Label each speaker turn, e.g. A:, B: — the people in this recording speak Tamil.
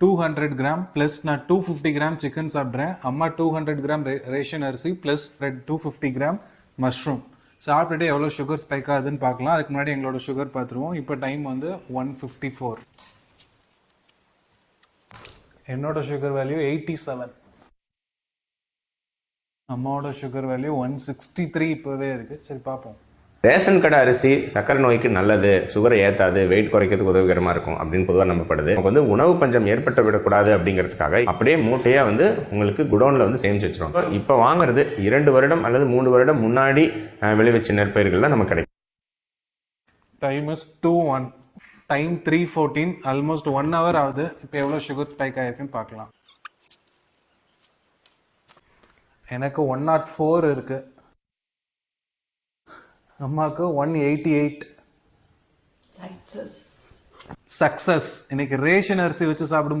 A: டூ ஹண்ட்ரட் கிராம் ப்ளஸ் நான் டூ ஃபிஃப்டி கிராம் சிக்கன் சாப்பிட்றேன். அம்மா டூ ஹண்ட்ரட் கிராம் ரேஷன் அரிசி plus two fifty gram mushroom சாப்பிட்டுட்டு எவ்வளோ சுகர் ஸ்பைக் ஆகுதுன்னு பார்க்கலாம். அதுக்கு முன்னாடி எங்களோட சுகர் பார்த்துருவோம் இப்போ டைம் வந்து ஒன் ஃபிஃப்டி ஃபோர் என்னோட சுகர் வேல்யூ எயிட்டி செவன் அம்மாவோட sugar value one sixty three இப்போவே இருக்குது சரி பார்ப்போம்.
B: ரேஷன் கடை அரிசி சக்கரை நோய்க்கு நல்லது சுகரை ஏற்றாது வெயிட் குறைக்கிறதுக்கு உதவிகரமாக இருக்கும் அப்படின்னு பொதுவாக நம்பப்படுது. நமக்கு வந்து உணவு பஞ்சம் ஏற்பட்டு விடக்கூடாது அப்படிங்கிறதுக்காக அப்படியே மூட்டையாக வந்து உங்களுக்கு குடோனில் வந்து சேமிச்சு வச்சிடும் இப்போ வாங்குறது இரண்டு வருடம் அல்லது மூணு வருடம் முன்னாடி விளைவிச்ச நெற்பயிர்கள் தான் நமக்கு கிடைக்கும்.
A: Time is two one time three fourteen almost one hour ஆகுது. இப்போ எவ்வளோ சுகர் ஸ்பைக் ஆகிருக்குன்னு பார்க்கலாம். எனக்கு ஒன் நாட் ஃபோர் இருக்குது அம்மாவுக்கு one eighty eight
C: success
A: success இன்னைக்கு ரேஷன் அரிசி வச்சு சாப்பிடும்